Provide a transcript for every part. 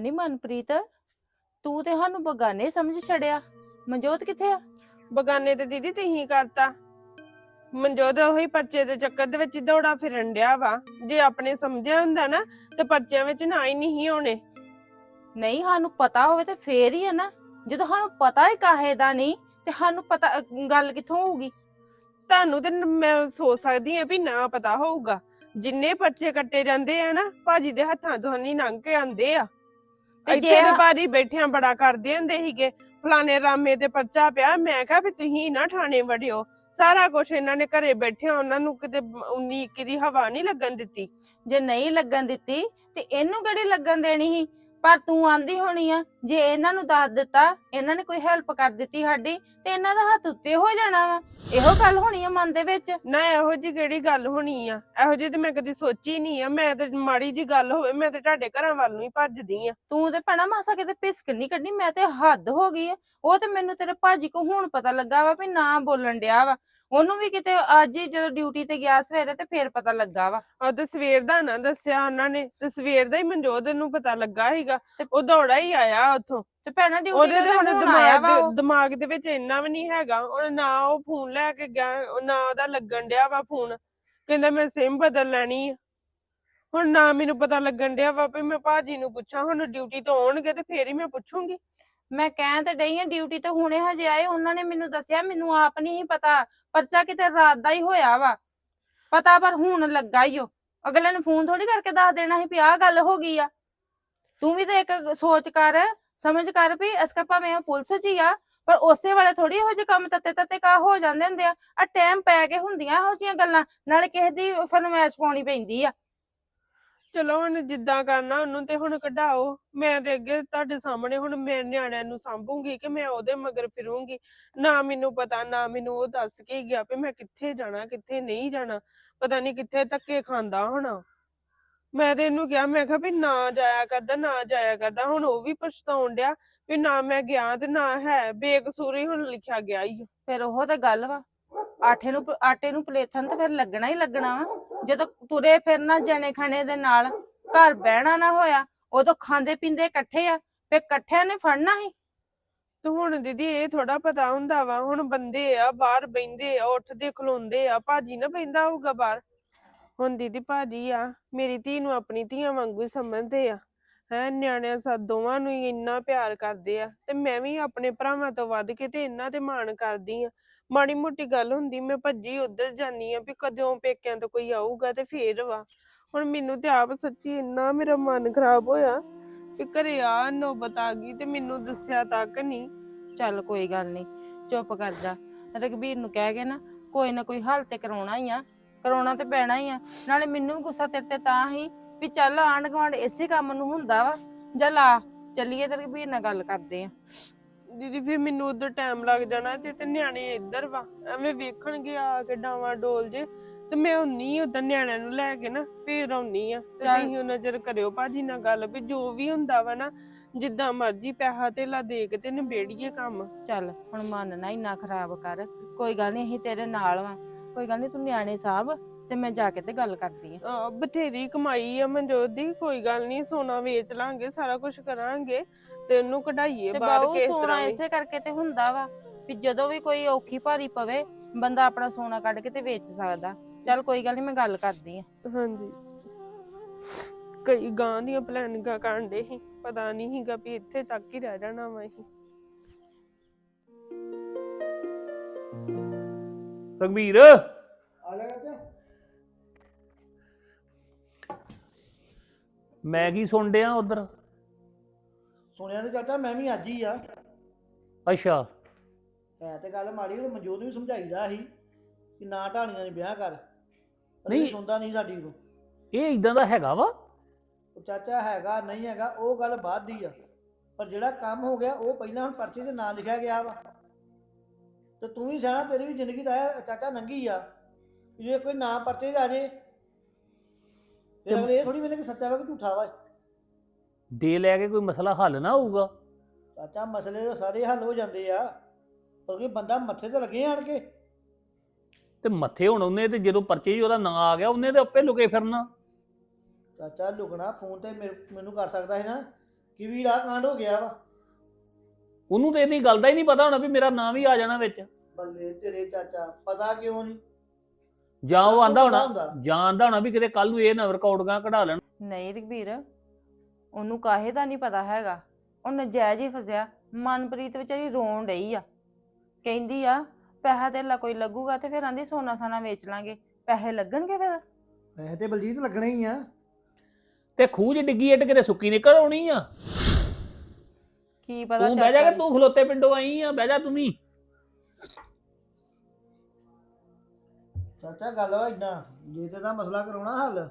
ਨਹੀਂ ਮਨਪ੍ਰੀਤ? ਤੂੰ ਤੇ ਸਾਨੂੰ ਬਗਾਨੇ ਸਮਝ ਛੜਿਆ ਮਨਜੋਤ ਕਿੱਥੇ ਆ? ਬਗਾਨੇ ਤੇ ਦੀਦੀ ਤੁਸੀਂ ਕਰਤਾ। ਮਨਜੋਤ ਉਹੀ ਪਰਚੇ ਦੇ ਚੱਕਰ ਦੇ ਵਿੱਚ ਹੀ ਦੌੜਾ ਫਿਰਨ ਡਿਆ ਵਾ। ਜੇ ਆਪਣੇ ਸਮਝਿਆ ਹੁੰਦਾ ਨਾ ਤੇ ਪਰਚਿਆਂ ਵਿੱਚ ਨਾ ਹੀ ਨਹੀਂ ਹੋਣੇ। ਨਹੀਂ ਸਾਨੂੰ ਪਤਾ ਹੋਵੇ ਤੇ ਫੇਰ ਹੀ ਆ ਨਾ। ਜਦੋਂ ਸਾਨੂੰ ਪਤਾ ਹੀ ਕਾਹੇ ਦਾ ਨਹੀਂ ਤੇ ਸਾਨੂੰ ਪਤਾ ਗੱਲ ਕਿੱਥੋਂ ਹੋਊਗੀ? ਤੁਹਾਨੂੰ ਤੇ ਨ- ਮੈਂ ਸੋਚ ਸਕਦੀ ਆ ਵੀ ਨਾ ਪਤਾ ਹੋਊਗਾ। ਜਿੰਨੇ ਪਰਚੇ ਕੱਟੇ ਜਾਂਦੇ ਆ ਨਾ ਭਾਜੀ ਦੇ ਹੱਥਾਂ ਤੋਂ ਨਹੀਂ ਲੰਘ ਕੇ ਆਂਦੇ ਆ। ਤੇ ਇੱਥੇ ਤੇ ਭਾਜੀ ਬੈਠਿਆਂ ਬੜਾ ਕਰਦੇ ਹੁੰਦੇ ਸੀਗੇ। ਫਲਾਣੇ ਰਾਮੇ ਤੇ ਪਰਚਾ ਪਿਆ ਮੈਂ ਕਿਹਾ ਵੀ ਤੁਸੀਂ ਨਾ ਥਾਣੇ ਵੜਿਓ। ਸਾਰਾ ਕੁਝ ਇਹਨਾਂ ਨੇ ਘਰੇ ਬੈਠਿਆਂ ਉਹਨਾਂ ਨੂੰ ਕਿਤੇ 19 21 ਦੀ ਹਵਾ ਨਹੀਂ ਲੱਗਣ ਦਿੱਤੀ। ਜੇ ਨਹੀਂ ਲੱਗਣ ਦਿੱਤੀ ਤੇ ਇਹਨੂੰ ਕਿਹੜੀ ਲੱਗਣ ਦੇਣੀ ਸੀ? ਪਰ ਤੂੰ ਆਂਦੀ ਹੋਣੀ ਆ ਜੇ ਇਹਨਾਂ ਨੂੰ ਦੱਸ ਦਿੱਤਾ ਇਹਨਾਂ ਨੇ ਕੋਈ ਹੈਲਪ ਕਰ ਦਿੱਤੀ ਸਾਡੀ ਤੇ ਇਹਨਾਂ ਦਾ ਹੱਥ ਉੱਤੇ ਹੋ ਜਾਣਾ ਵਾ। ਇਹੋ ਗੱਲ ਹੋਣੀ ਆ ਮਨ ਦੇ ਵਿੱਚ? ਨਾ ਇਹੋ ਜੀ ਕਿਹੜੀ ਗੱਲ ਹੋਣੀ ਆ? ਇਹੋ ਜੀ ਤੇ ਮੈਂ ਕਦੀ ਸੋਚੀ ਨਹੀਂ ਆ। ਮੈਂ ਤੇ ਮਾੜੀ ਜੀ ਗੱਲ ਹੋਵੇ ਮੈਂ ਤੇ ਤੁਹਾਡੇ ਘਰਾਂ ਵੱਲ ਨੂੰ ਹੀ ਭੱਜਦੀ ਆ। ਤੂੰ ਤੇ ਭੈਣਾ ਮਾਸਾ ਕਿਤੇ ਪਿਸਕ ਨਹੀਂ ਕੱਢੀ ਮੈਂ ਤੇ ਹੱਦ ਹੋ ਗਈ ਆ। ਉਹ ਤੇ ਮੈਨੂੰ ਤੇਰੇ ਭਾਜੀ ਕੋ ਹੁਣ ਪਤਾ ਲੱਗਾ ਵਾ ਵੀ ਨਾ ਬੋਲਣ ਡਿਆ ਵਾ। ਉਹਨੂੰ ਵੀ ਕਿਤੇ ਅੱਜ ਹੀ ਜਦੋਂ ਡਿਊਟੀ ਤੇ ਗਿਆ ਸਵੇਰੇ ਤੇ ਫੇਰ ਪਤਾ ਲੱਗਾ ਵਾ। ਆ ਤੇ ਸਵੇਰ ਦਾ ਨਾ ਦੱਸਿਆ ਉਹਨਾਂ ਨੇ ਤੇ ਸਵੇਰ ਦਾ ਹੀ ਮਨਜੋਤ ਨੂੰ ਪਤਾ ਲੱਗਾ ਸੀਗਾ। ਤੇ- ਉਹ ਦੌੜਾ ਹੀ ਆਇਆ ਉੱਥੋਂ। ਤੇ ਭੈਣਾ ਡਿਊਟੀ ਉਹਦੇ ਤੇ ਹੁਣ। ਦੇ- ਦਿਮਾਗ ਦੇ ਵਿੱਚ ਇੰਨਾ ਵੀ ਨਹੀਂ ਹੈਗਾ। ਉਹ ਨਾ ਉਹ ਫੋਨ ਲੈ ਕੇ ਗਿਆ ਉਹ ਨਾ ਉਹਦਾ ਲੱਗਣ ਡਿਆ ਵਾ ਫੋਨ। ਕਹਿੰਦਾ ਮੈਂ ਸਿਮ ਬਦਲ ਲੈਣੀ ਆ। ਹੁਣ ਨਾ ਮੈਨੂੰ ਪਤਾ ਲੱਗਣ ਡਿਆ ਵਾ ਵੀ ਮੈਂ ਭਾਜੀ ਨੂੰ ਪੁੱਛਾਂ ਹੁਣ ਡਿਊਟੀ ਤੋਂ ਆਉਣਗੇ ਤੇ ਫੇਰ ਹੀ ਮੈਂ ਪੁੱਛੂੰਗੀ। ਮੈਂ ਕਹਿਣ ਤੇ ਡਈ ਆ ਡਿਊਟੀ ਤੇ ਹੁਣੇ ਹਜੇ ਆਏ, ਉਹਨਾਂ ਨੇ ਮੈਨੂੰ ਦੱਸਿਆ, ਮੈਨੂੰ ਆਪ ਨਹੀਂ ਪਤਾ, ਪਰਚਾ ਕਿਤੇ ਰਾਤ ਦਾ ਹੀ ਹੋਇਆ ਵਾ। ਪਤਾ ਪਰ ਹੁਣ ਲੱਗਾ ਹੀ ਉਹ ਅਗਲੇ ਨੇ ਫੋਨ ਥੋੜੀ ਕਰਕੇ ਦੱਸ ਦੇਣਾ ਸੀ ਵੀ ਆਹ ਗੱਲ ਹੋ ਗਈ ਆ। ਤੂੰ ਵੀ ਤੇ ਇੱਕ ਸੋਚ ਕਰ, ਸਮਝ ਕਰ ਵੀ ਅਸਕਾ ਭਾਵੇਂ ਉਹ ਪੁਲਿਸ 'ਚ ਹੀ ਆ, ਪਰ ਉਸੇ ਵਾਲੇ ਥੋੜੀ ਇਹੋ ਜਿਹੇ ਕੰਮ ਤੱਤੇ ਤੱਤੇ ਕਾ ਹੋ ਜਾਂਦੇ ਹੁੰਦੇ ਆ। ਆ ਟਾਈਮ ਪੈ ਕੇ ਹੁੰਦੀਆਂ ਇਹੋ ਜਿਹੀਆਂ ਗੱਲਾਂ, ਨਾਲੇ ਕਿਸੇ ਦੀ ਫਰਮਾਇਸ਼ ਪਾਉਣੀ ਪੈਂਦੀ ਆ। ਚਲੋ ਹੁਣ ਜਿੱਦਾਂ ਕਰਨਾ ਉਹਨੂੰ ਤੇ ਹੁਣ ਕਢਾਓ। ਮੈਂ ਤੇ ਅੱਗੇ ਤੁਹਾਡੇ ਸਾਹਮਣੇ ਹੁਣ ਮੈਂ ਨਿਆਣਿਆਂ ਨੂੰ ਸਾਂਭੂਗੀ ਕਿ ਮੈਂ ਉਹਦੇ ਮਗਰ ਫਿਰੂੰਗੀ। ਨਾ ਮੈਨੂੰ ਪਤਾ, ਨਾ ਮੈਨੂੰ ਉਹ ਦੱਸ ਕੇ ਗਿਆ ਵੀ ਮੈਂ ਕਿੱਥੇ ਜਾਣਾ, ਕਿੱਥੇ ਨਹੀਂ ਜਾਣਾ। ਪਤਾ ਨਹੀਂ ਕਿੱਥੇ ਧੱਕੇ ਖਾਂਦਾ ਹੋਣਾ। ਮੈਂ ਤੇ ਇਹਨੂੰ ਕਿਹਾ, ਮੈਂ ਕਿਹਾ ਵੀ ਨਾ ਜਾਇਆ ਕਰਦਾ, ਨਾ ਜਾਇਆ ਕਰਦਾ। ਹੁਣ ਉਹ ਵੀ ਪਛਤਾਉਣ ਡਿਆ ਵੀ ਨਾ ਮੈਂ ਗਿਆ ਤੇ ਨਾ ਹੈ। ਬੇਕਸੂਰ ਹੀ ਹੁਣ ਲਿਖਿਆ ਗਿਆ ਹੀ ਫਿਰ ਉਹ ਤੇ ਗੱਲ ਵਾ। ਆਟੇ ਨੂੰ ਆਟੇ ਨੂੰ ਪਲੇਥਨ ਤੇ ਫਿਰ ਲੱਗਣਾ ਹੀ ਲੱਗਣਾ ਵਾ। ਜਦੋਂ ਤੁਰੇ ਫਿਰਨਾ ਜਣੇ ਖਾਣੇ ਦੇ ਨਾਲ, ਘਰ ਬਹਿਣਾ ਨਾ ਹੋਇਆ, ਉਦੋਂ ਖਾਂਦੇ ਪੀਂਦੇ ਇਕੱਠੇ ਆ ਫੇ ਇਕੱਠਿਆਂ ਨੇ ਫੜਨਾ ਹੀ ਤੇ ਹੁਣ ਦੀਦੀ ਇਹ ਥੋੜਾ ਪਤਾ ਹੁੰਦਾ ਵਾ, ਹੁਣ ਬੰਦੇ ਆ, ਬਾਹਰ ਬੈੰਦੇ ਆ, ਉੱਠਦੇ ਖਲੋਂਦੇ ਆ, ਭਾਜੀ ਨਾ ਬੈੰਦਾ ਹੋਊਗਾ ਬਾਹਰ? ਹੁਣ ਦੀਦੀ ਭਾਜੀ ਆ, ਮੇਰੀ ਧੀ ਨੂੰ ਆਪਣੀ ਧੀਆਂ ਵਾਂਗੂ ਹੀ ਸਮਝਦੇ ਆ। ਹੈ, ਨਿਆਣਿਆਂ ਸਾ ਦੋਵਾਂ ਨੂੰ ਹੀ ਇੰਨਾ ਪਿਆਰ ਕਰਦੇ ਆ, ਤੇ ਮੈਂ ਵੀ ਆਪਣੇ ਭਰਾਵਾਂ ਤੋਂ ਵੱਧ ਕੇ ਤੇ ਇਹਨਾਂ ਤੇ ਮਾਣ ਕਰਦੀ ਆ। ਮਾੜੀ ਮੋਟੀ ਗੱਲ ਹੁੰਦੀ, ਮੈਂ ਭੱਜੀ ਉੱਧਰ ਜਾਨੀ ਆ ਵੀ ਕਦੋਂ ਪੇਕਿਆਂ ਤੋਂ ਕੋਈ ਆਊਗਾ ਤੇ ਫੇਰ ਵਾ। ਹੁਣ ਮੈਨੂੰ ਤੇ ਆਪ ਸੱਚੀ ਇੰਨਾ ਮੇਰਾ ਮਨ ਖਰਾਬ ਹੋਇਆ ਕਿ ਘਰੇ ਆ ਨੌਬਤ ਆ ਗਈ ਤੇ ਮੈਨੂੰ ਦੱਸਿਆ ਤੱਕ ਨਹੀਂ। ਚੱਲ ਕੋਈ ਗੱਲ ਨਹੀਂ, ਚੁੱਪ ਕਰ ਜਾ। ਰਘਬੀਰ ਨੂੰ ਕਹਿ ਕੇ ਨਾ ਕੋਈ ਨਾ ਕੋਈ ਹੱਲ ਤੇ ਕਰਾਉਣਾ ਹੀ ਆ, ਕਰਾਉਣਾ ਤੇ ਪੈਣਾ ਹੀ ਆ। ਨਾਲੇ ਮੈਨੂੰ ਵੀ ਗੁੱਸਾ ਤੇਰੇ ਤੇ ਤਾਂ ਹੀ ਵੀ ਚੱਲ ਆਂਢ ਗੁਆਂਢ ਇਸੇ ਕੰਮ ਨੂੰ ਹੁੰਦਾ ਵਾ। ਚੱਲ ਆ ਚੱਲੀਏ ਤੇ ਰਘਬੀਰ ਨਾਲ ਗੱਲ ਕਰਦੇ ਆ ਦੀਦੀ ਫਿਰ ਮੈਨੂੰ ਉਧਰ ਟਾਈਮ ਲੱਗ ਜਾਣਾ ਤੇ ਤੇ ਨਿਆਣੇ ਇੱਧਰ ਵਾ। ਐਵੇਂ ਵੇਖਣਗੇ ਆ ਕੇ ਡਾਵਾਂ ਡੋਲ ਜੇ। ਤੇ ਮੈਂ ਹੁੰਨੀ ਉਧਰ ਨਿਆਣਿਆਂ ਨੂੰ ਲੈ ਕੇ ਨਾ ਫੇਰ ਆਉਣੀ ਆ। ਤੇ ਚੱਲ। ਤੁਸੀਂ ਉਹ ਨਜ਼ਰ ਕਰਿਓ ਭਾਜੀ ਨਾਲ ਗੱਲ ਵੀ ਜੋ ਵੀ ਹੁੰਦਾ ਵਾ ਨਾ ਜਿੱਦਾਂ ਮਰਜ਼ੀ ਪੈਸਾ ਧੇਲਾ ਦੇ ਕੇ ਤੇ ਨਿਬੇੜੀਏ ਕੰਮ। ਚੱਲ ਹੁਣ ਮਨ ਨਾ ਇੰਨਾ ਖਰਾਬ ਕਰ। ਕੋਈ ਗੱਲ ਨਹੀਂ ਅਸੀਂ ਤੇਰੇ ਨਾਲ ਵਾਂ। ਕੋਈ ਗੱਲ ਨਹੀਂ ਤੂੰ ਨਿਆਣੇ ਸਾਹਿਬ ਤੇ ਮੈਂ ਜਾ ਕੇ ਤੇ ਗੱਲ ਕਰਦੀ ਆ। ਆ ਬਥੇਰੀ ਕਮਾਈ ਆ ਮਨਜੋਤ ਦੀ ਕੋਈ ਗੱਲ ਨਹੀਂ ਸੋਨਾ ਵੇਚ ਲਾਂਗੇ ਸਾਰਾ ਕੁਝ ਕਰਾਂਗੇ। ਤੇ ਉਹਨੂੰ ਕਢਾਈਏ ਤੇ ਬਾਹਰ ਬਾਹੂ ਕਿਸ ਸੋਨਾ ਤਰ੍ਹਾਂ ਵੀ। ਇਸੇ ਕਰਕੇ ਤੇ ਹੁੰਦਾ ਵਾ ਵੀ ਜਦੋਂ ਵੀ ਕੋਈ ਔਖੀ ਭਾਰੀ ਪਵੇ ਬੰਦਾ ਆਪਣਾ ਸੋਨਾ ਕੱਢ ਕੇ ਤੇ ਵੇਚ ਸਕਦਾ। ਚੱਲ ਕੋਈ ਗੱਲ ਨਹੀਂ ਮੈਂ ਗੱਲ ਕਰਦੀ ਆ। ਹਾਂਜੀ। ਕਈ ਗਾਂ ਦੀਆਂ ਪਲੈਨਿੰਗਾਂ ਕਰਨ ਦੇ ਸੀ ਪਤਾ ਨਹੀਂ ਸੀਗਾ ਵੀ ਇੱਥੇ ਤੱਕ ਹੀ ਰਹਿ ਜਾਣਾ ਵਾ ਇਹ। ਰਘਬੀਰ। ਆ ਜਾ। ਚਾਚਾ ਮੈਂ ਕੀ ਸੁਣ ਡਿਆ ਉਧਰ? ਸੁਣਿਆ ਤੇ ਚਾਚਾ ਮੈਂ ਵੀ ਅੱਜ ਹੀ ਆ। ਅੱਛਾ। ਹੈ ਤੇ ਗੱਲ ਮਾੜੀ ਉਹ ਮਨਜੋਤ ਨੂੰ ਵੀ ਸਮਝਾਈਦਾ ਸੀ ਕਿ ਨਾ ਢਾਣੀਆਂ ਨਹੀਂ ਵਿਆਹ ਕਰ। ਪਰ ਨਹੀਂ। ਸੁਣਦਾ ਨਹੀਂ ਸਾਡੀ ਨੂੰ। ਇਹ ਇਦਾਂ ਦਾ ਹੈਗਾ ਵਾ? ਉਹ ਚਾਚਾ ਹੈਗਾ ਨਹੀਂ ਹੈਗਾ ਉਹ ਗੱਲ ਬਾਅਦ ਦੀ ਆ। ਪਰ ਜਿਹੜਾ ਕੰਮ ਹੋ ਗਿਆ ਉਹ ਪਹਿਲਾਂ ਹੁਣ ਪਰਚੇ 'ਚ ਨਾਂ ਲਿਖਿਆ ਗਿਆ ਵਾ। ਤੇ ਤੂੰ ਵੀ ਸਿਆਣਾ ਤੇਰੀ ਵੀ ਜ਼ਿੰਦਗੀ ਤਾਂ ਇਹ ਚਾਚਾ ਨੰਗੀ ਆ। ਜੇ ਕੋਈ ਨਾਂ ਪਰਚੇ 'ਚ ਆ ਜੇ ਤੇ- ਅਗਲੇ ਇਹ ਥੋੜੀ ਮੈਨੇ ਕਿ ਸੱਚਾ ਵਾ ਕਿ ਝੂਠਾ ਵਾ ਦੇ ਲੈ ਕੇ ਕੋਈ ਮਸਲਾ ਹੱਲ ਨਾ ਹੋਊਗਾ। ਚਾਚਾ ਮਸਲੇ ਤਾਂ ਸਾਰੇ ਹੱਲ ਹੋ ਜਾਂਦੇ ਆ। ਪਰ ਕੋਈ ਬੰਦਾ ਮੱਥੇ ਤੇ ਲੱਗੇ ਆਣ ਕੇ? ਤੇ ਮੱਥੇ ਹੁਣ ਉਹਨੇ ਤੇ ਜਦੋਂ ਪਰਚੇ 'ਚ ਉਹਦਾ ਨਾਂ ਆ ਗਿਆ ਉਹਨੇ ਤੇ ਆਪੇ ਲੁਕੇ ਫਿਰਨਾ। ਚਾਚਾ ਲੁਕਣਾ ਫੋਨ ਤੇ ਮੇਰੇ- ਮੈਨੂੰ ਕਰ ਸਕਦਾ ਹੈ ਨਾ? ਕਿ ਵੀ ਰਾਹ ਕਾਂਡ ਹੋ ਗਿਆ ਵਾ। ਉਹਨੂੰ ਤੇ ਇਹਦੀ ਗੱਲ ਦਾ ਹੀ ਨਹੀਂ ਪਤਾ ਹੋਣਾ ਵੀ ਮੇਰਾ ਨਾਮ ਹੀ ਆ ਜਾਣਾ ਵਿੱਚ। ਬੱਲੇ ਤੇਰੇ ਚਾਚਾ ਪਤਾ ਕਿਉਂ ਨਹੀਂ? ਜਾਂ ਉਹ ਆਂਦਾ ਹੋਣਾ। ਜਾਂ ਆਂਦਾ ਹੋਣਾ ਵੀ ਕਿਤੇ ਕੱਲ ਨੂੰ ਇਹ ਨਾ ਰਿਕਾਰਡਾਂ ਕਢਾ ਲੈਣ। ਨਹੀਂ ਰਘਬੀਰ ਉਹਨੂੰ ਕਾਹੇ ਦਾ ਨਹੀਂ ਪਤਾ ਹੈਗਾ। ਉਹ ਨਜਾਇਜ਼ ਹੀ ਫਸਿਆ। ਮਨਪ੍ਰੀਤ ਵਿਚਾਰੀ ਰੋਣ ਡਈ ਆ। ਕਹਿੰਦੀ ਆ ਪੈਸਾ ਧੇਲਾ ਕੋਈ ਲੱਗੂਗਾ ਤੇ ਫਿਰ ਆਂਦੀ ਸੋਨਾ ਸਾਨਾ ਵੇਚ ਲਾਂਗੇ। ਪੈਸੇ ਲੱਗਣਗੇ ਫਿਰ? ਪੈਸੇ ਤੇ ਬਲਜੀਤ ਲੱਗਣੇ ਹੀ ਆ। ਤੇ ਖੂਹ 'ਚ ਡਿੱਗੀ ਇੱਟ ਕਿਤੇ ਸੁੱਕੀ ਨਿਕਲ ਆਉਣੀ ਆ? ਕੀ ਪਤਾ ਤੂੰ ਬਹਿ ਜਾ ਕਿ ਤੂੰ ਖਲੋਤੇ ਪਿੰਡੋਂ ਆਈ ਆ ਬਹਿ ਜਾ ਤੂੰ ਵੀ। ਚਾਚਾ ਗੱਲ ਵਾ ਇਦਾਂ ਜੇ ਤੇ ਦਾ ਮਸਲਾ ਕਰਾਉਣਾ ਹੱਲ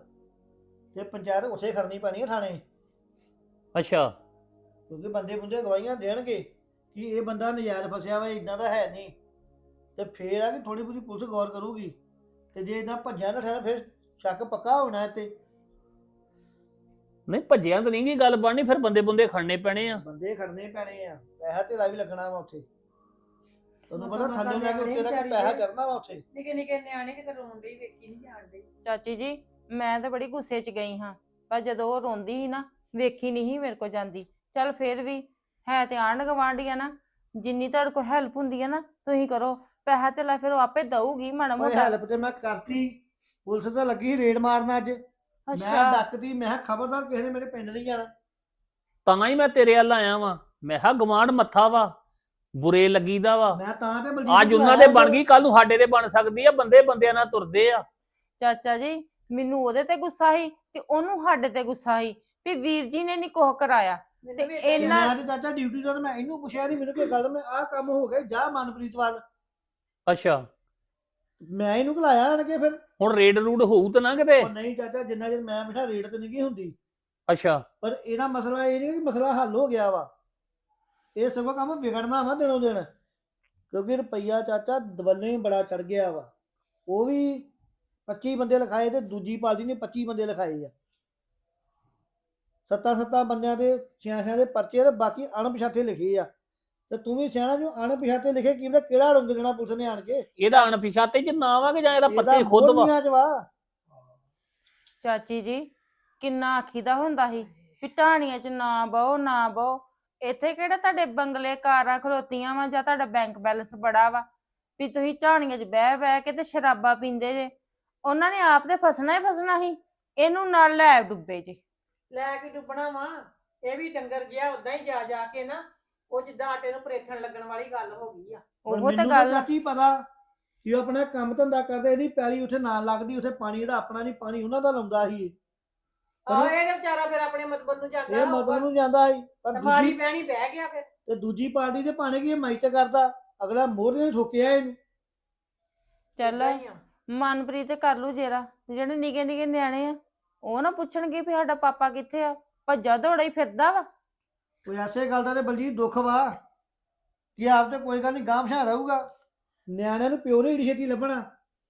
ਤੇ ਪੰਚਾਇਤ ਉੱਥੇ ਕਰਨੀ ਪੈਣੀ ਹੈ ਥਾਣੇ। ਅੱਛਾ। ਕਿਉਂਕਿ ਬੰਦੇ ਬੰਦੇ ਗਵਾਹੀਆਂ ਦੇਣਗੇ। ਕਿ ਇਹ ਬੰਦਾ ਨਜਾਇਜ਼ ਫਸਿਆ ਵਾ ਇਦਾਂ ਦਾ ਹੈ ਨਹੀਂ। ਤੇ ਫੇਰ ਆ ਕਿ ਥੋੜੀ ਬਹੁਤੀ ਪੁਲਿਸ ਗੌਰ ਕਰੂਗੀ। ਤੇ ਜੇ ਇਦਾਂ ਭੱਜਿਆ ਨਾ ਠਹਿਰ ਫਿਰ ਸ਼ੱਕ ਪੱਕਾ ਹੋਣਾ ਤੇ ਨਹੀਂ ਭੱਜਿਆਂ ਤਾਂ ਨਹੀਂ ਗੀ ਗੱਲ ਬਣਨੀ ਫਿਰ ਬੰਦੇ ਬੰਦੇ ਖੜਨੇ ਪੈਣੇ ਆ। ਬੰਦੇ ਖੜਨੇ ਪੈਣੇ ਆ। ਪੈਸਾ ਤੇ ਵੀ ਲੱਗਣਾ ਵਾ ਉੱਥੇ। ਤੁਹਾਨੂੰ ਮਸਾਂ- ਪਤਾ ਮਸਾਂ ਥੱਲੇ ਜਾ ਕੇ ਉੱਤੇ ਤੱਕ ਵਿਚਾਰੀ ਪੈਸਾ। ਚੜਨਾ ਵਾ ਉੱਥੇ। ਨਿੱਕੇ ਨਿੱਕੇ ਨਿਆਣੇ ਕਿਤੇ ਰੋਣ ਡਈ ਵੇਖੀ ਨਹੀਂ ਜਾਣਦੇ। ਚਾਚੀ ਜੀ ਮੈਂ ਤਾਂ ਬੜੀ ਗੁੱਸੇ 'ਚ ਗਈ ਹਾਂ। ਪਰ ਜਦੋਂ ਉਹ ਰੋਂਦੀ ਸੀ ਨਾ ਵੇਖੀ ਨਹੀਂ ਸੀ ਮੇਰੇ ਕੋ ਜਾਂਦੀ। ਚੱਲ ਫਿਰ ਵੀ ਹੈ ਤੇ ਆਂਢ ਗੁਆਂਢ ਹੀ ਆ ਨਾ ਜਿੰਨੀ ਤੁਹਾਡੇ ਕੋਲ ਹੈਲਪ ਹੁੰਦੀ ਹੈ ਨਾ ਤੁਸੀਂ ਕਰੋ। ਪੈਸਾ ਤੇ ਫਿਰ ਉਹ ਆਪੇ ਦਊਗੀ ਮਾੜਾ ਓਏ ਮੋਟਾ। ਹੈਲਪ ਤੇ ਮੈਂ ਕਰਤੀ। ਪੁਲਿਸ ਤਾਂ ਲੱਗੀ ਸੀ ਰੇਡ ਮਾਰਨ ਅੱਜ। ਮੈਂ ਅੱਛਾ। ਡੱਕਦੀ ਮੈਂ ਕਿਹਾ ਖਬਰਦਾਰ ਕਿਸੇ ਨੇ ਮੇਰੇ ਪਿੰਡ ਨਹੀਂ ਜਾਣਾ। ਤਾਂ ਹੀ ਮੈਂ ਤੇਰੇ ਵੱਲ ਆਇਆ ਵਾਂ। ਮੈਂ ਕਿਹਾ ਗਵਾਂਢ ਮੱਥਾ ਵਾ ਬੁਰੇ ਲੱਗੀਦਾ ਵਾ। ਮੈਂ ਤਾਂ ਤੇ ਬਲਜੀਤ ਅੱਜ ਨੂੰ ਉਹਨਾਂ ਦੇ ਬਣ ਗਈ ਕੱਲ ਨੂੰ ਸਾਡੇ ਤੇ ਬਣ ਸਕਦੀ ਆ ਬੰਦੇ ਬੰਦਿਆਂ ਨਾਲ ਤੁਰਦੇ ਆ। ਚਾਚਾ ਜੀ ਮੈਨੂੰ ਉਹਦੇ ਤੇ ਗੁੱਸਾ ਸੀ ਤੇ ਉਹਨੂੰ ਸਾਡੇ ਤੇ ਗੁੱਸਾ ਸੀ। ਵੀ ਵੀਰ ਜੀ ਨੇ ਨਹੀਂ ਕੁਛ ਕਰਾਇਆ। ਤੇ ਇਹਨਾਂ- ਮੈਂ ਤੇ ਚਾਚਾ ਡਿਊਟੀ ਤੋਂ ਮੈਂ ਇਹਨੂੰ ਪੁੱਛਿਆ ਨਹੀਂ ਮੈਨੂੰ ਕੀ ਗੱਲ ਮੈਂ ਆਹ ਕੰਮ ਹੋ ਗਿਆ ਜਾ ਮਨਪ੍ਰੀਤ ਵੱਲ। ਅੱਛਾ। ਮੈਂ ਇਹਨੂੰ ਘਲਾਇਆ ਆਣ ਕੇ ਫਿਰ। ਹੁਣ ਰੇਡ ਰੂਡ ਹੋਊ ਤਾਂ ਨਾ ਕਿਤੇ? ਉਹ ਨਹੀਂ ਚਾਚਾ ਜਿੰਨਾ ਚਿਰ ਮੈਂ ਬਿਠਾ ਰੇਡ ਤੇ ਨਹੀਂ ਗਈ ਹੁੰਦੀ। ਅੱਛਾ। ਪਰ ਇਹਦਾ ਮਸਲਾ ਇਹ ਨਹੀਂ ਕਿ ਮਸਲਾ ਹੱਲ ਹੋ ਗਿਆ ਵਾ। ਇਹ ਸਗੋਂ ਕੰਮ ਵਿਗੜਨਾ ਵਾ ਦਿਨੋਂ ਦਿਨ। ਕਿਉਂਕਿ ਰੁਪਈਆ ਚਾਚਾ ਦਵੱਲੇ ਹੀ ਬੜਾ ਚੜ ਗਿਆ ਵਾ। ਉਹ ਵੀ 25 ਬੰਦੇ ਲਿਖਾਏ ਤੇ ਦੂਜੀ ਪਾਰਟੀ ਨੇ 25 ਬੰਦੇ ਲਿਖਾਏ ਆ। ਸੱਤਾ ਸੱਤਾ ਬੰਦਿਆਂ ਦੇ ਛਿਆਂ ਦੇ ਪਰਚੇ ਤੇ ਬਾਕੀ ਅਣਪਛਾਤੇ ਲਿਖੇ ਆ। ਤੇ ਤੂੰ ਵੀ ਸਿਆਣਾ ਜੋ ਅਣਪਛਾਤੇ ਲਿਖੇ ਕੀ ਪਤਾ ਕਿਹੜਾ ਰੰਗ ਦੇਣਾ ਪੁਲਿਸ ਨੇ ਆਣ ਕੇ? ਇਹਦਾ ਅਣਪਛਾਤੇ ਚ ਨਾ ਵਾ ਕਿ ਜਾਂ ਇਹਦਾ ਪੱਤੇ ਖੁਦ ਵਾ। ਚਾਚੀ ਜੀ ਕਿੰਨਾ ਆਖੀਦਾ ਹੁੰਦਾ ਸੀ ਵੀ ਢਾਣੀਆਂ 'ਚ ਨਾ ਬਹੁ ਨਾ ਬਹੁ। ਇੱਥੇ ਕਿਹੜਾ ਤੁਹਾਡੇ ਬੰਗਲੇ ਕਾਰਾਂ ਖਲੋਤੀਆਂ ਵਾ ਜਾਂ ਤੁਹਾਡਾ ਬੈਂਕ ਬੈਲੈਂਸ ਬੜਾ ਵਾ? ਵੀ ਤੁਸੀਂ ਢਾਣੀਆਂ 'ਚ ਬਹਿ ਬਹਿ ਕੇ ਤੇ ਸ਼ਰਾਬਾਂ ਪੀਂਦੇ ਜੇ। ਉਹਨਾਂ ਨੇ ਆਪ ਤੇ ਫਸਣਾ ਹੀ ਫਸਣਾ ਸੀ। ਇਹਨੂੰ ਨਾਲ ਲੈ ਡੁੱਬੇ ਜੇ। ਲੈ ਕੇ ਡੁੱਬਣਾ ਵਾ ਇਹ ਵੀ ਡੰਗਰ ਜਿਹਾ ਉਦਾਂ ਹੀ ਜਾ ਜਾ ਕੇ ਨਾ ਉਹ ਜਿੱਦਾਂ ਆਟੇ ਨੂੰ ਪ੍ਰੇਥਣ ਲੱਗਣ ਵਾਲੀ ਗੱਲ ਹੋ ਗਈ ਆ। ਉਹ ਤਾਂ ਗੱਲ ਚਾਚੀ ਪਤਾ ਕਿ ਉਹ ਆਪਣਾ ਕੰਮ ਧੰਦਾ ਕਰਦੇ ਇਹਦੀ ਪੈਲੀ ਉੱਥੇ ਨਾਲ ਲੱਗਦੀ ਉੱਥੇ ਪਾਣੀ ਇਹਦਾ ਆਪਣਾ ਨਹੀਂ ਪਾਣੀ ਉਹਨਾਂ ਦਾ ਲਾਉਂਦਾ ਸੀ ਇਹ। ਆਹ ਇਹ ਤੇ ਵਿਚਾਰਾ ਫਿਰ ਆਪਣੇ ਮਤਲਬ ਨੂੰ ਜਾਂਦਾ ਇਹ ਮਤਲਬ ਨੂੰ ਜਾਂਦਾ ਸੀ ਪਰ ਦੂਜੀ ਪੈਣੀ ਬਹਿ ਗਿਆ ਫਿਰ। ਤੇ ਦੂਜੀ ਪਾਰਟੀ ਦੇ ਪਾਣੇ ਕੀ ਇਹ ਮਾਈਤ ਕਰਦਾ? ਅਗਲਾ ਮੋਹਰੇ ਨੇ ਠੋਕਿਆ ਇਹਨੂੰ। ਚੱਲ ਆ। ਮਨਪ੍ਰੀਤ ਕਰ ਲੂ ਜੇਰਾ ਜਿਹੜੇ ਨਿੱਕੇ ਨਿੱਕੇ ਨਿਆਣੇ ਆ। ਉਹ ਨਾ ਪੁੱਛਣਗੇ ਵੀ ਸਾਡਾ ਪਾਪਾ ਕਿੱਥੇ ਆ ਭੱਜਾ ਦੌੜਾ ਹੀ ਫਿਰਦਾ ਵਾ। ਕੋਈ ਐਸੇ ਗੱਲ ਦਾ ਤੇ ਬਲਜੀਤ ਦੁੱਖ ਵਾ ਕਿ ਆਪ ਤੇ ਕੋਈ ਗੱਲ ਨਹੀਂ ਗਾਂਵ ਸ਼ਾ ਰਹੂਗਾ। ਨਿਆਣਿਆਂ ਨੂੰ ਪਿਓ ਨੇ ਏਡੀ ਛੇਤੀ ਲੱਭਣਾ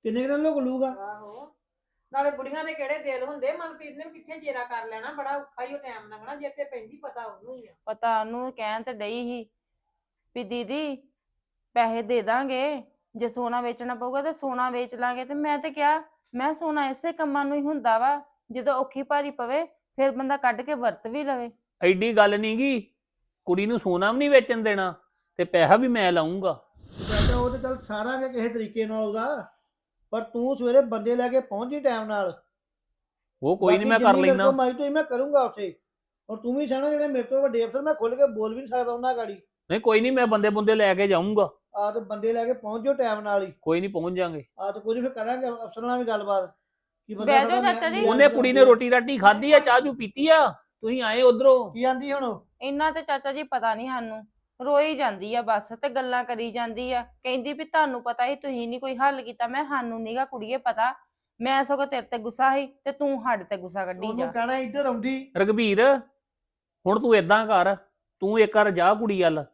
ਕਿੰਨੇ ਕੁ ਦਿਨ ਲੋਕ ਲੂਗਾ ਆਹੋ ਨਾਲੇ ਬੁੜੀਆਂ ਦੇ ਕਿਹੜੇ ਦਿਲ ਹੁੰਦੇ ਮਨਪ੍ਰੀਤ ਨੇ ਵੀ ਕਿੱਥੇ ਜੇਰਾ ਕਰ ਲੈਣਾ ਬੜਾ ਔਖਾ ਹੀ ਉਹ ਟਾਈਮ ਲੰਘਣਾ ਜੇ ਤੇ ਪੈਂਦੀ ਪਤਾ ਉਹਨੂੰ ਹੀ ਆ। ਪਤਾ ਉਹਨੂੰ ਕਹਿਣ ਤੇ ਡਈ ਸੀ ਵੀ ਦੀਦੀ ਪੈਸੇ ਦੇ ਦਾਂਗੇ ਜੇ ਸੋਨਾ ਵੇਚਣਾ ਪਊਗਾ ਤੇ ਸੋਨਾ ਵੇਚ ਲਾਂਗੇ ਤੇ ਮੈਂ ਤੇ ਕਿਹਾ ਮੈਂ ਸੋਨਾ ਇਸੇ ਕੰਮਾਂ ਨੂੰ ਹੀ ਹੁੰਦਾ ਵਾ। ਜਦੋਂ ਔਖੀ ਭਾਰੀ ਪਵੇ ਫਿਰ ਬੰਦਾ ਕੱਢ ਕੇ ਵਰਤ ਵੀ ਲਵੇ। ਐਡੀ ਗੱਲ ਨਹੀਂ ਗੀ ਕੁੜੀ ਨੂੰ ਸੋਨਾ ਵੀ ਨਹੀਂ ਵੇਚਣ ਦੇਣਾ ਤੇ ਪੈਸਾ ਵੀ ਮੈਂ ਲਾਉਂਗਾ ਚਾਚਾ ਉਹ ਤੇ ਚੱਲ ਸਾਰਾ ਕੇ ਕਿਸੇ ਤਰੀਕੇ ਨਾਲ ਉਹਦਾ ਪਰ ਤੂੰ ਸਵੇਰੇ ਬੰਦੇ ਲੈ ਕੇ ਪਹੁੰਚੀ ਟਾਈਮ ਨਾਲ। ਉਹ ਕੋਈ ਨਹੀਂ ਮੈਂ ਕਰ ਲੈਣਾ ਮਾਈ ਤੋਂ ਮੈਂ ਕਰੂੰਗਾ ਉੱਥੇ। ਔਰ ਤੂੰ ਵੀ ਸਿਆਣਾ ਜਿਹੜੇ ਮੇਰੇ ਤੋਂ ਵੱਡੇ ਅਫਸਰ ਮੈਂ ਖੁੱਲ ਕੇ ਬੋਲ ਵੀ ਨਹੀਂ ਸਕਦਾ ਉਹਨਾਂ ਗਾੜੀ। ਨਹੀਂ ਕੋਈ ਨਹੀਂ ਮੈਂ ਬੰਦੇ ਬੰਦੇ ਲੈ ਕੇ ਜਾਊਂਗਾ। ਆ ਤੇ ਬੰਦੇ ਲੈ ਕੇ ਪਹੁੰਚ ਜਾਓ ਟਾਈਮ ਨਾਲ ਹੀ। ਕੋਈ ਨਹੀਂ ਪਹੁੰਚ ਜਾਾਂਗੇ। ਆ ਤੇ ਨੀ ਫਿਰ ਕਰਾਂਗੇ ਅਫਸਰਾਂ ਨਾਲ ਵੀ ਗੱਲਬਾਤ। ਕੀ ਬੰਦਾ ਬਹਿ ਜਾਓ ਚਾਚਾ ਜੀ। ਉਹਨੇ ਕੁੜੀ ਨੇ ਰੋਟੀ ਰਾਟੀ ਖਾਧੀ ਆ ਚਾਹ ਚੂ ਪੀਤੀ ਆ? ਤੁਸੀਂ ਆਏ ਉਧਰੋਂ? ਕੀ ਆਂਦੀ ਹੁਣ ਉਹ? ਇੰਨਾ ਤੇ ਚਾਚਾ ਜੀ ਪਤਾ ਨਹੀਂ ਸਾਨੂੰ। ਰੋਈ ਜਾਂਦੀ ਆ ਬਸ ਤੇ ਗੱਲਾਂ ਕਰੀ ਜਾਂਦੀ ਆ। ਕਹਿੰਦੀ ਵੀ ਤੁਹਾਨੂੰ ਪਤਾ ਹੀ ਤੁਸੀਂ ਨਹੀਂ ਕੋਈ ਹੱਲ ਕੀਤਾ। ਮੈਂ ਸਾਨੂੰ ਨੀਗਾ ਕੁੜੀਏ ਪਤਾ। ਮੈਂ ਸਗੋਂ ਤੇਰੇ ਤੇ ਗੁੱਸਾ ਸੀ ਤੇ ਤੂੰ ਸਾਡੇ ਤੇ ਗੁੱਸਾ ਕੱਢੀ ਜਾ। ਉਹਨੂੰ ਕਹਿਣਾ ਇੱਧਰ ਆਉਂਦੀ। ਰਗਵੀਰ ਹੁਣ ਤੂੰ ਇਦਾਂ ਕਰ। ਤੂੰ ਇੱਕ ਵਾਰ ਜਾ ਕੁੜੀ ਵੱਲ।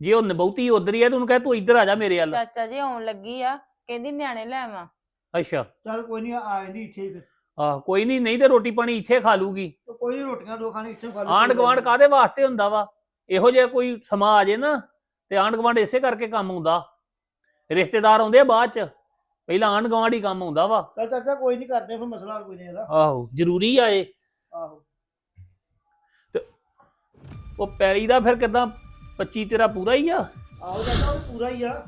ਜੇ ਉਹ ਨਬੌਤੀ ਉਧਰ ਹੀ ਆ ਤੂੰ ਉਹਨੂੰ ਕਹਿ ਤੂੰ ਇੱਧਰ ਆ ਜਾ ਮੇਰੇ ਵੱਲ। ਚਾਚਾ ਜੀ ਆਉਣ ਲੱਗੀ ਆ। ਕਹਿੰਦੀ ਨਿਆਣੇ ਲੈ ਆਵਾਂ। ਅੱਛਾ। ਚੱਲ ਕੋਈ ਨਹੀਂ ਆ ਜਾਂਦੀ ਇੱਥੇ ਹੀ ਫਿਰ। ਆਹ ਕੋਈ ਨਹੀਂ ਨਹੀਂ ਤੇ ਰੋਟੀ ਪਾਣੀ ਇੱਥੇ ਖਾ ਲੂਗੀ। ਤੇ ਕੋਈ ਨੀ ਰੋਟੀਆਂ ਦੋ ਖਾਣੀ ਇੱਥੇ ਖਾ ਲਓ ਆਂਢ ਗਵਾਂਢ ਕਾਦੇ ਵਾਸਤੇ ਹੁੰਦਾ ਵਾ? ਇਹੋ ਜਿਹਾ ਕੋਈ ਸਮਾਂ ਆ ਜੇ ਨਾ ਤੇ ਆਂਢ ਗਵਾਂਢ ਇਸੇ ਕਰਕੇ ਕੰਮ ਆਉਂਦਾ। ਰਿਸ਼ਤੇਦਾਰ ਆਉਂਦੇ ਆ ਬਾਅਦ ਚ ਪਹਿਲਾਂ ਆਂਢ ਗਵਾਂਢ ਹੀ ਕੰਮ ਆਉਂਦਾ ਵਾ। ਚੱਲ ਚਾਚਾ ਕੋਈ ਨਹੀਂ ਕਰਦੇ ਫਿਰ ਮਸਲਾ ਕੋਈ ਨਹੀਂ ਇਹਦਾ। ਆਹੋ ਜ਼ਰੂਰੀ ਆ ਇਹ। ਆਹੋ। ਉਹ ਪੈਲੀ ਦਾ ਫਿਰ ਕਿਦਾਂ 25 ਤੇਰਾ ਪੂਰਾ ਹੀ ਆ? ਆਹੋ ਚਾਚਾ ਉਹ ਪੂਰਾ ਹੀ ਆ।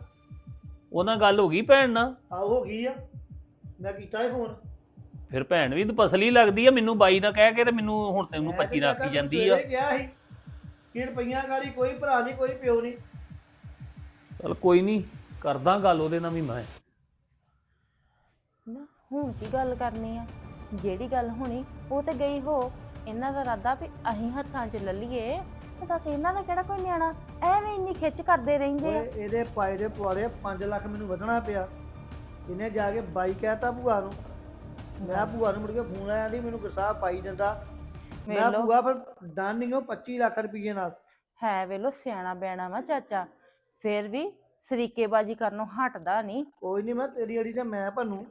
ਉਹਨਾਂ ਗੱਲ ਹੋ ਗਈ ਭੈਣ ਨਾਲ? ਆਹੋ ਹੋ ਗਈ ਆ। ਮੈਂ ਕੀਤਾ ਇਹ ਫੋਨ। ਫਿਰ ਭੈਣ ਵੀ ਤਪਸਲੀ ਲੱਗਦੀ ਆ ਮੈਨੂੰ ਬਾਈ ਨਾਲ ਕਹਿ ਕੇ ਤੇ ਮੈਨੂੰ ਹੁਣ ਤੈਨੂੰ 25 ਰੱਖੀ ਜਾਂਦੀ ਆ। ਗਿਆ ਸੀ। ਕਿ ਰੁਪਈਆਂ ਗਾੜੀ ਕੋਈ ਭਰਾ ਨਹੀਂ ਕੋਈ ਪਿਓ ਨਹੀਂ। ਚਲ ਕੋਈ ਨਹੀਂ ਕਰਦਾ ਗੱਲ ਉਹਦੇ ਨਾਲ ਵੀ ਮੈਂ। ਨਾ ਹੁਣ ਕੀ ਗੱਲ ਕਰਨੀ ਆ? ਜਿਹੜੀ ਗੱਲ ਹੋਣੀ ਉਹ ਤੇ ਗਈ ਹੋ। ਇਹਨਾਂ ਦਾ ਇਰਾਦਾ ਵੀ ਅਸੀਂ ਹੱਥਾਂ 'ਚ ਲੱਲੀਏ ਤੇ ਦੱਸ ਇਹਨਾਂ ਦਾ ਕਿਹੜਾ ਕੋਈ ਨਿਆਣਾ? ਐਵੇਂ ਇੰਨੀ ਖਿੱਚ ਕਰਦੇ ਰਹਿੰਦੇ ਆ। ਇਹਦੇ ਪਾਏ ਦੇ ਪੁਆੜੇ 5 ਲੱਖ ਮੈਨੂੰ ਵਧਣਾ ਪਿਆ। ਇਹਨੇ ਜਾ ਕੇ ਬਾਈ ਕਹਿਤਾ ਭੂਆ ਨੂੰ। ਮੈਂ ਭੂਆ ਨੂੰ ਮੁੜ ਕੇ ਫੋਨ ਆਇਆ ਨਹੀਂ ਮੈਨੂੰ ਗੁੱਸਾ ਪਾਈ ਦਿੰਦਾ। ਮੈਂ ਭੂਆ ਫਿਰ ਡਨ ਨਹੀਂ ਉਹ 25 ਲੱਖ ਰੁਪਏ ਨਾਲ। ਹੈ ਵੇਲੋ ਸਿਆਣਾ ਬਿਆਣਾ ਵਾ ਚਾਚਾ। ਫਿਰ ਵੀ ਸਰੀਕੇਬਾਜੀ ਕਰਨੋਂ ਹਟਦਾ ਨਹੀਂ। ਕੋਈ ਨਹੀਂ ਮੈਂ ਤੇਰੀ ਅੜੀ ਤੇ ਮੈਂ ਭੰਨੂ।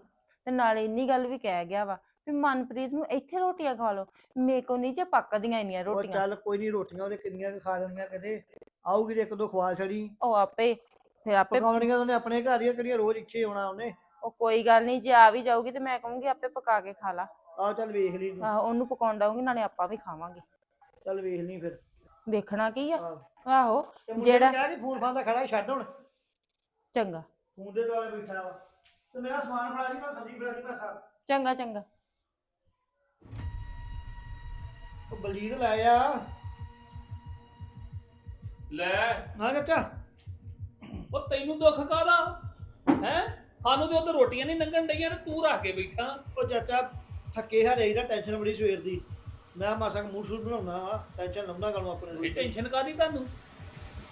ਤੇ ਨਾਲੇ ਇੰਨੀ ਗੱਲ ਵੀ ਕਹਿ ਗਿਆ ਵਾ ਵੀ ਮਨਪ੍ਰੀਤ ਨੂੰ ਇੱਥੇ ਰੋਟੀਆਂ ਖਵਾ ਲਓ। ਮੇਰੇ ਕੋ ਨਹੀਂ ਜੇ ਪੱਕਦੀਆਂ ਇੰਨੀਆਂ ਉਹ ਰੋਟੀਆਂ। ਚੱਲ ਕੋਈ ਨਹੀਂ ਰੋਟੀਆਂ ਉਹਦੇ ਕਿੰਨੀਆਂ ਕੁ ਖਾ ਲੈਣੀਆਂ ਕਦੇ ਆਊਗੀ ਤੇ ਇੱਕ ਦੋ ਖਵਾ ਛੜੀ। ਉਹ ਆਪੇ ਫਿਰ ਆਪੇ ਪਕਾਉਣੀਆਂ ਤਾਂ ਉਹਨੇ ਆਪਣੇ ਘਰ ਹੀ ਆ, ਕਿਹੜੀਆਂ ਰੋਜ਼ ਇੱਥੇ ਆਉਣਾ ਉਹਨੇ। ਉਹ ਕੋਈ ਗੱਲ ਨਹੀਂ ਜੇ ਆ ਵੀ ਜਾਊਗੀ ਤੇ ਮੈਂ ਕਹੂੰਗੀ ਆਪੇ ਪਕਾ ਕੇ ਖਾ ਲਾ। ਆਹ ਚੱਲ ਵੇਖ ਲਈ ਤੂੰ। ਆਹੋ ਉਹਨੂੰ ਪਕਾਉਣ ਦਊਂਗੀ ਨਾਲੇ ਆਪਾਂ ਵੀ ਖਾਵਾਂਗੇ। ਚੱਲ ਵੇਖ ਲਈ ਫਿਰ। ਵੇਖਣਾ ਕੀ ਆ? ਆਹ। ਆਹੋ ਤੇ ਮੁੰਡੇ ਜਿਹੜਾ- ਕਿਹਾ ਕਿ ਫੋਨ ਫਾਨ ਖੜਾ ਛੱਡ ਹੁਣ। ਚੰਗਾ। ਫੋਨ ਦੇ ਦੁਆਲੇ ਬੈਠਾ ਵਾ। ਤੇ ਮੇਰਾ ਸਮਾਨ ਫੜਾ ਜੀ ਮੈਂ ਸਬਜ਼ੀ ਫੜਾ ਜੀ ਮੈਂ ਸਾ ਚੰਗਾ ਚੰਗਾ। ਉਹ ਬਲਜੀਤ ਲੈ ਆ। ਲੈ। ਹਾਂ ਚਾਚਾ। ਉਹ ਤੈਨੂੰ ਦੁੱਖ ਕਾਦਾ ਸਾਨੂੰ ਤੇ ਉਧਰ ਰੋਟੀਆਂ ਨਹੀਂ ਲੰਘਣ ਡਈਆਂ ਤੇ ਤੂੰ ਰੱਖ ਕੇ ਬੈਠਾ। ਉਹ ਚਾਚਾ ਥੱਕੇ ਹਾਰੇ ਦਾ ਟੈਨਸ਼ਨ ਬੜੀ ਸਵੇਰ ਦੀ। ਮੈਂ ਮਾਸਾ ਮੂਡ ਸ਼ੂਟ ਬਣਾਉਣਾ ਵਾ ਟੈਨਸ਼ਨ ਲੰਮਦਾ ਕਰੂੰ ਆਪਣੇ ਇਹ ਲਈ ਟੈਨਸ਼ਨ ਕਾਦੀ ਤੁਹਾਨੂੰ?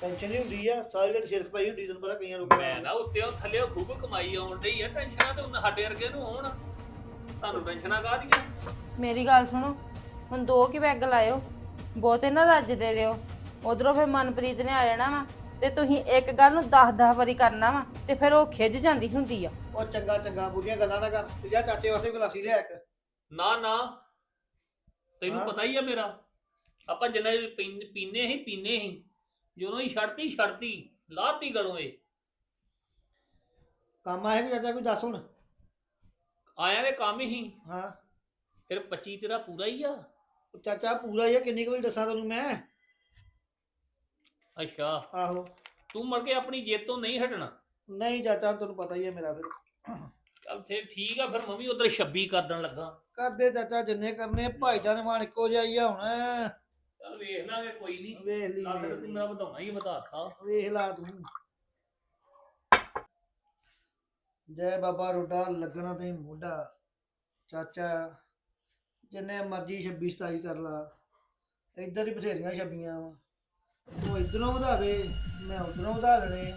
ਟੈਨਸ਼ਨ ਹੀ ਹੁੰਦੀ ਆ ਸਾਰੀ ਦਿਨ ਸਿਰ ਖਪਾਈ ਹੁੰਦੀ ਤੈਨੂੰ ਪਤਾ ਕਈਆਂ ਲੋਕਾਂ ਮੈਂ ਨਾ। ਉੱਤੇ ਉਹ ਥੱਲੇ ਖੂਬ ਕਮਾਈ ਆਉਣ ਡਈ ਆ ਟੈਨਸ਼ਨਾਂ ਤੇ ਹੁਣ ਸਾਡੇ ਵਰਗੇ ਨੂੰ ਹੋਣ ਤੁਹਾਨੂੰ ਟੈਨਸ਼ਨਾਂ ਕਾਦੀਆਂ ਮੇਰੀ ਗੱਲ ਸੁਣੋ ਹੁਣ ਦੋ ਕੀ ਬੈਗ ਲਾਇਓ ਬਹੁਤੇ ਨਾ ਰੱਜ ਦੇ ਦਿਓ। ਉਧਰੋਂ ਫਿਰ ਮਨਪ੍ਰੀਤ ਨੇ ਆ ਜਾਣਾ ਵਾ। ਤੇ ਤੁਸੀਂ ਇੱਕ ਗੱਲ ਨੂੰ 10-10 ਵਾਰੀ ਕਰਨਾ ਵਾ ਤੇ ਫਿਰ ਉਹ ਖਿੱਚ ਜਾਂਦੀ ਹੁੰਦੀ ਆ। ਉਹ ਚੰਗਾ ਚੰਗਾ ਬੁਰੀਆਂ ਗੱਲਾਂ ਨਾ ਕਰ ਤੇ ਜਾ ਚਾਚੇ ਵਾਸਤੇ ਵੀ ਗਲਾਸੀ ਲਿਆ ਇੱਕ। ਨਾ ਨਾ। ਤੈਨੂੰ ਹਾਂ। ਪਤਾ ਹੀ ਆ ਮੇਰਾ। ਆਪਾਂ ਜਿੰਨਾ ਚਿਰ ਪੀਂ- ਪੀਨੇ ਹੀ ਪੀਨੇ ਹੀ। ਜਦੋਂ ਹੀ ਛੱਡਤੀ ਛੱਡਤੀ। ਲਾਤੀ ਗਲੋਂ ਇਹ। ਕੰਮ ਆਇਆ ਕਿ ਚਾਚਾ ਕੋਈ ਦੱਸ ਹੁਣ? ਆਇਆ ਦੇ ਕੰਮ ਹੀ। ਹਾਂ। ਫਿਰ 25 ਤੇਰਾ ਪੂਰਾ ਹੀ ਆ। ਉਹ ਚਾਚਾ ਪੂਰਾ ਹੀ ਆ ਕਿੰਨੀ ਕੁ ਵਾਰੀ ਦੱਸਾਂ ਤੈਨੂੰ ਮੈਂ? ਅੱਛਾ। ਆਹੋ। ਤੂੰ ਮੜ ਕੇ ਆਪਣੀ ਜਿੱਦ ਤੋਂ ਨਹੀਂ ਹਟਣਾ। ਨਹੀਂ ਚਾਚਾ ਤੈਨੂੰ ਪਤਾ ਹੀ ਹੈ ਮੇਰਾ ਫਿਰ। ਚੱਲ ਫਿਰ ਠੀਕ ਆ ਫਿਰ ਮੈਂ ਵੀ ਉਧਰ 26 ਕਰਦਣ ਲੱਗਾ। ਕਰਦੇ ਚਾਚਾ ਜਿੰਨੇ ਕਰਨੇ ਭਾਈ ਦਾ ਨਿਮਾਨ ਇੱਕੋ ਜਿਹਾ ਹੀ ਆ ਹੁਣ। ਚੱਲ ਵੇਖ ਲਾਂਗੇ ਕੋਈ ਨਹੀਂ ਵੇਖ ਲਈ ਲੱਗ ਵੇਖ ਤੂੰ ਲਈ। ਮੇਰਾ ਵਧਾਉਣਾ ਹੀ ਵਧਾਤਾ ਵੇਖ ਲਾ ਤੂੰ। ਜੈ ਬਾਬਾ ਰੋਡਾ ਲੱਗਣਾ ਤੇ ਮੋਢਾ। ਚਾਚਾ ਜਿੰਨੇ ਮਰਜ਼ੀ 26 27 ਕਰ ਲਾ। ਇੱਧਰ ਹੀ ਬਥੇਰੀਆਂ ਛੱਬੀਆਂ ਵਾ। ਤੂੰ ਇਧਰੋਂ ਵਧਾ ਦੇ ਮੈਂ ਉਧਰੋਂ ਵਧਾ ਦੇਣੇ।